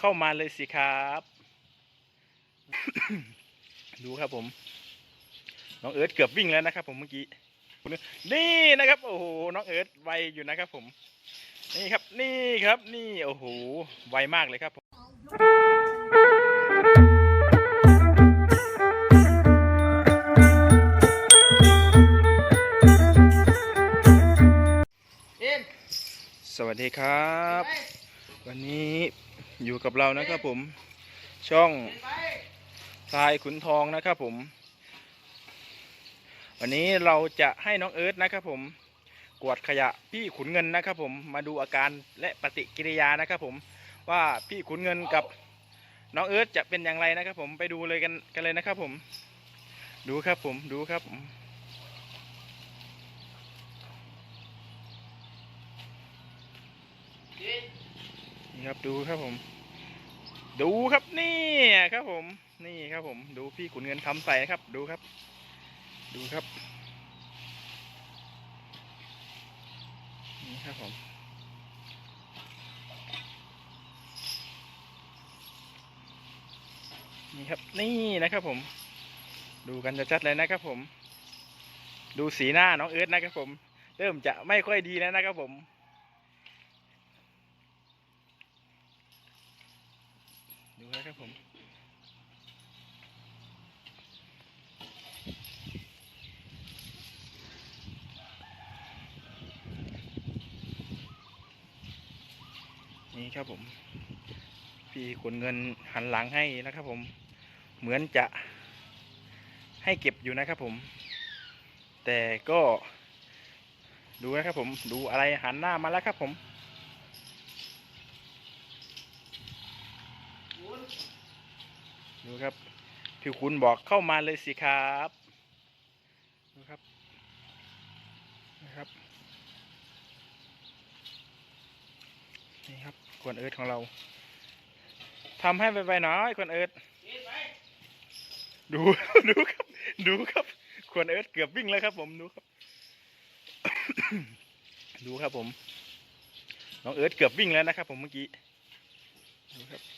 เข้ามาเลยสิครับ ดูครับผม น้องเอิร์ธเกือบวิ่งแล้วนะครับ ผมเมื่อกี้นี่นะครับ โอ้โหน้องเอิร์ธไวอยู่นะครับ ผม นี่ครับ นี่ครับ นี่โอ้โหไวมากเลยครับผมสวัสดีครับ วันนี้ อยู่กับเรานะครับผมช่องทรายขุนทองนะครับผม วันนี้เราจะให้น้องเอิร์ธนะครับผมกวดขยะพี่ขุนเงินนะครับผมมาดูอาการและปฏิกิริยานะครับผมว่าพี่ขุนเงินกับน้องเอิร์ธจะเป็นอย่างไรนะครับผมไปดูเลยกันกันเลยนะครับผม ดูครับผมดูครับผม นี่ครับดูครับผม ดูครับนี่ครับผม นี่ครับผม ดูพี่ขุนเงินทำใส่นะครับ ดูครับ ดูครับ นี่ครับผมนี่ครับนี่นะครับผม ดูกันจะชัดเลยนะครับผม ดูสีหน้าน้องเอิร์ธนะครับผม เริ่มจะไม่ค่อยดีแล้วนะครับผม ดูนะครับผมนี่ครับผม พี่ขนเงินหันหลังให้นะครับผม เหมือนจะให้เก็บอยู่นะครับผม แต่ก็ดูนะครับผม ดูอะไรหันหน้ามาแล้วครับผม ดูครับพี่คุณบอกเข้ามาเลยสิครับดูครับนะครับนี่ครับควนเอิร์ธของเราทำให้ไปๆหน่อยควนเอิร์ธดูดูครับ ดูครับควนเอิร์ธเกือบวิ่งแล้วครับ ผมดูครับ ดูครับผมน้องเอิร์ธเกือบวิ่งแล้วนะครับ ผมเมื่อกี้ดูครับ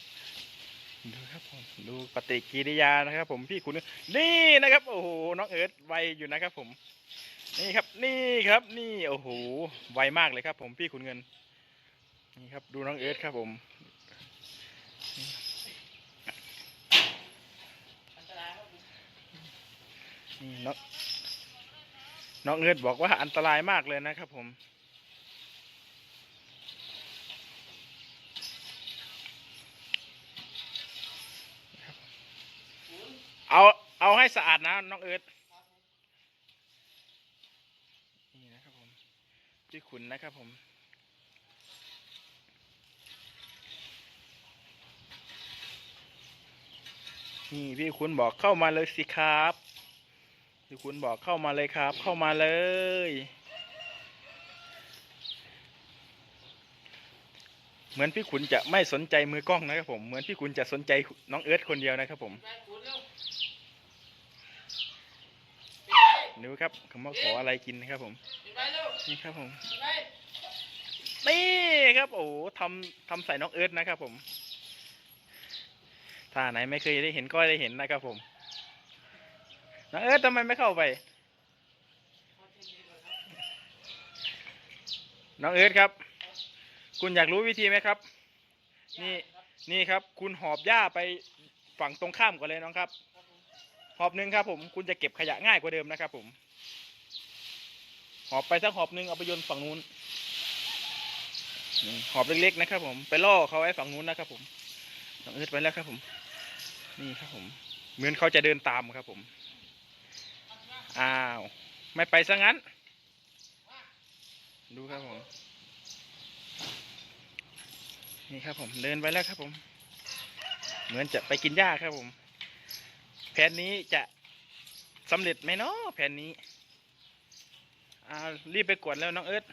ดูครับผมดูปฏิกิริยานะครับ ผมพี่คุณนี่นะครับ โอ้โหน้องเอิร์ธไวอยู่นะครับ ผม นี่ครับ นี่ครับ นี่โอ้โหไวมากเลยครับ ผมพี่คุณเงิน นี่ครับ ดูน้องเอิร์ธครับ ผมนี่น้องน้องเอิร์ธบอกว่าอันตรายมากเลยนะครับ ผม เอาเอาให้สะอาดนะน้องเอิร์ธนี่นะครับผมพี่ขุนนะครับผม นี่พี่ขุนบอกเข้ามาเลยสิครับพี่ขุนบอกเข้ามาเลยครับ เข้ามาเลย เหมือนพี่ขุนจะไม่สนใจมือกล้องนะครับผม เหมือนพี่ขุนจะสนใจน้องเอิร์ธคนเดียวนะครับผมดูครับเขามาขออะไรกินนะครับผมนี่ครับผมนี่ครับโอ้ทำทำใส่น้องเอิร์ธนะครับผมถ้าไหนไม่เคยได้เห็นก็ได้เห็นนะครับผมน้องเอิร์ธทำไมไม่เข้าไปน้องเอิร์ธครับ คุณอยากรู้วิธีไหมครับ นี่นี่ครับ คุณหอบหญ้าไปฝั่งตรงข้ามก่อนเลยน้องครับ หอบหนึ่งครับผมคุณจะเก็บขยะง่ายกว่าเดิมนะครับ ผม หอบไปสักหอบหนึ่งเอาไปโยนฝั่งนู้นหอบเล็กๆนะครับ ผมไปล่อเขาไว้ฝั่งนู้นนะครับผมน้องเอิร์ธไปแล้วครับ ผม นี่ครับผม เหมือนเขาจะเดินตามครับ ผมอ้าว ไม่ไปซะงั้น ดูครับผม นี่ครับผมเดินไปแล้วครับผม เหมือนจะไปกินหญ้าครับผม แผนนี้จะสำเร็จไหมเนาะแผนนี้อ่ารีบไปกวดแล้วน้องเอิร์ธ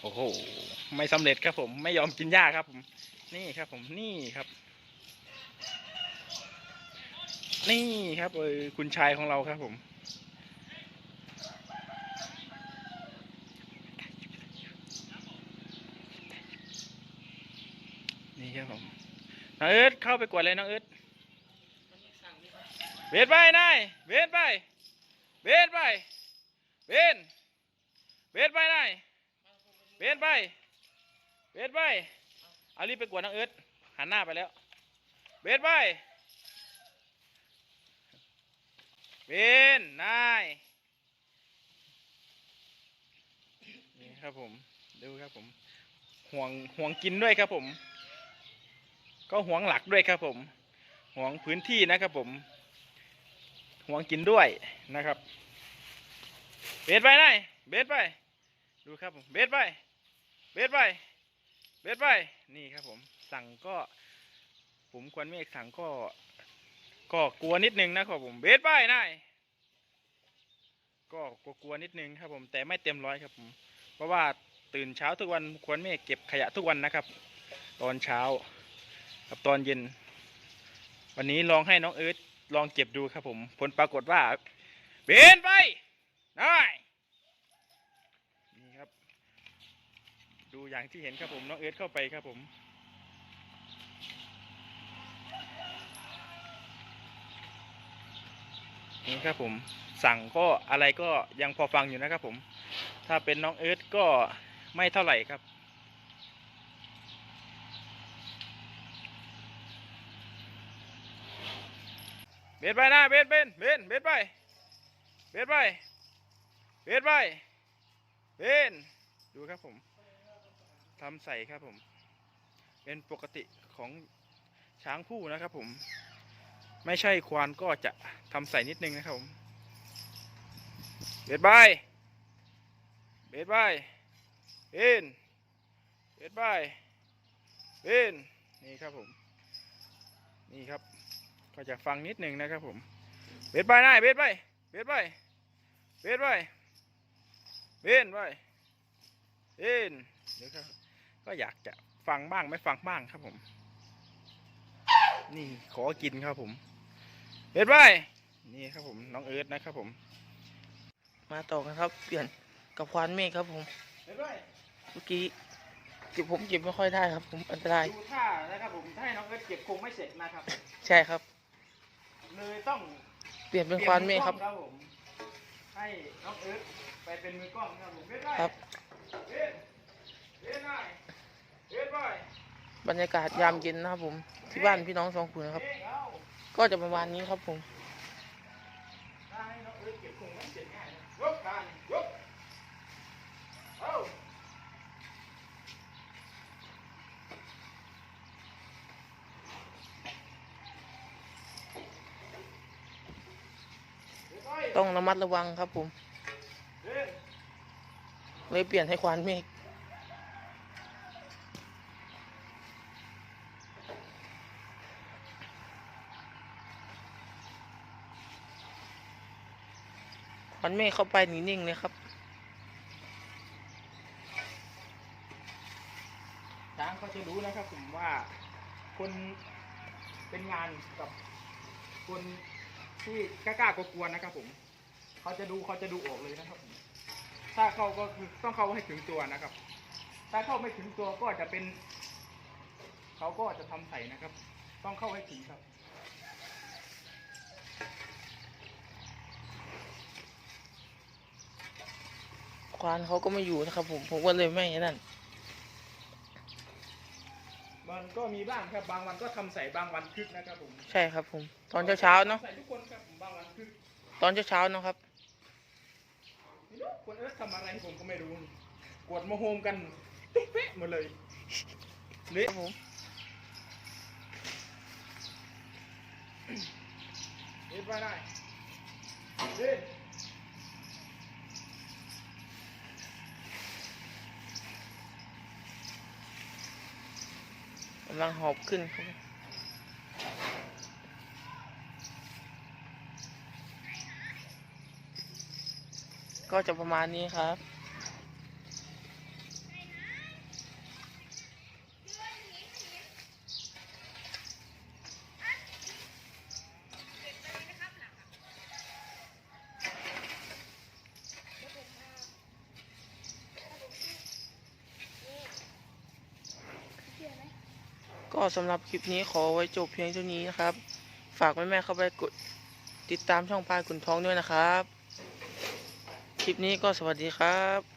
โอ้โหไม่สำเร็จครับผมไม่ยอมกินหญ้าครับผม นี่ครับผมนี่ครับ นี่ครับเออคุณชายของเราครับผม ครับผมน้องเอิร์ธเข้าไปกวดเลยน้องเอิร์ธเวทไปนายเวทไปเวทไปเวนเวทไปนายเวทไปเวทไปเอารีบไปกวดน้องเอิร์ธหันหน้าไปแล้ว เวทไปเวนนายนี่ครับผม ดูครับผม ห่วงห่วงกินด้วยครับผม ก็ห่วงหลักด้วยครับผมห่วงพื้นที่นะครับผมห่วงกินด้วยนะครับ เบสไปไหนเบสไป ดูครับผมเบสไป เบสไป เบสไป นี่ครับผม สั่งก็ ผมควรเมฆสั่งก็ ก็กลัวนิดนึงนะครับผม เบสไปนายก็กลัวๆนิดนึงครับผม แต่ไม่เต็มร้อยครับผม เพราะว่าตื่นเช้าทุกวันควรเมฆเก็บขยะทุกวันนะครับ ตอนเช้าับตอนเย็น วันนี้ลองให้น้องเอิร์ธลองเก็บดูครับผม ผลปรากฏว่า เบนไปได้นี่ครับ ดูอย่างที่เห็นครับผม น้องเอิร์ธเข้าไปครับผมนี่ครับผมสั่งก็อะไรก็ยังพอฟังอยู่นะครับผม ถ้าเป็นน้องเอิร์ธก็ไม่เท่าไหร่ครับ เบสไปนะเบสเบนเบนเบสไปเบสไปเบสไปเบนดูครับผมทำใส่ครับผม เป็นปกติของช้างผู้นะครับผม ไม่ใช่ควานก็จะทำใส่นิดนึงนะครับผมเบสไปเบสไปเบนเบสไปเบนนี่ครับผม นี่ครับ ก็จะฟังนิดนึงนะครับผม เบสไปนายเบสไป เบสไป เบสไป เบนไปเบนเดี๋ยวครับก็อยากจะฟังบ้างไม่ฟังบ้างครับผม นี่ขอกินครับผมเบสไป นี่ครับผมน้องเอิร์ธนะครับผม มาต่อกันครับ เปลี่ยนกับควานเมฆครับผมเบสไป เมื่อกี้เก็บผมเก็บไม่ค่อยได้ครับผมอันตราย ดูท่านะครับผมถ้าให้น้องเอิร์ธเก็บคงไม่เสร็จนะครับ ใช่ครับ เลยต้องเปลี่ยนเป็นควานเมฆครับปลี่ยนอผมให้น้องเอิร์ธไปเป็นมือกล้องครับผมเบสไปครับเบสเบสไปเบสไปบรรยากาศยามเย็นนะครับ ผมที่บ้านพี่น้องสองคนนะครับเบสเอาก็จะประมาณนี้ครับผมถ้าให้น้องเอิร์ธเก็บคงไม่เสร็จง่ายนะยกการยกเอาเบสไป ต้องระมัดระวังครับผม เลยเปลี่ยนให้ควานเมฆควานเมฆเข้าไปนิ่งๆเลยครับช้างเขาจะรู้นะครับผมว่าคนเป็นงานกับคน ที่กล้าๆกลัวๆนะครับผมเขาจะดูเขาจะดูออกเลยนะครับผมถ้าเข้าก็คือต้องเข้าให้ถึงตัวนะครับ ถ้าเข้าไม่ถึงตัวก็จะเป็นเขาก็จะทำใส่นะครับ ต้องเข้าให้ถึงครับควานเขาก็ไม่อยู่นะครับผมผมก็เลยไม่นั่น มันก็มีบ้างครับบางวันก็ทำใส่บางวันคึกนะครับผมใช่ครับผม ตอนเช้าๆเนาะใส่ทุกคนครับบางวันคึกตอนเช้าๆเนาะครับ ไม่รู้คนเอิร์ธทำอะไรผมก็ไม่รู้นี่กวดมาโฮมกันตุ๊กเป๊ะหมดเลยเละครับผมเล่นไปได้เล่นำลังหอบขึ้นครับก็จะประมาณนี้ครับ สำหรับคลิปนี้ขอไว้จบเพียงเท่านี้นะครับ ฝากแม่ๆเข้าไปกดติดตามช่องพายขุนทองด้วยนะครับ คลิปนี้ก็สวัสดีครับ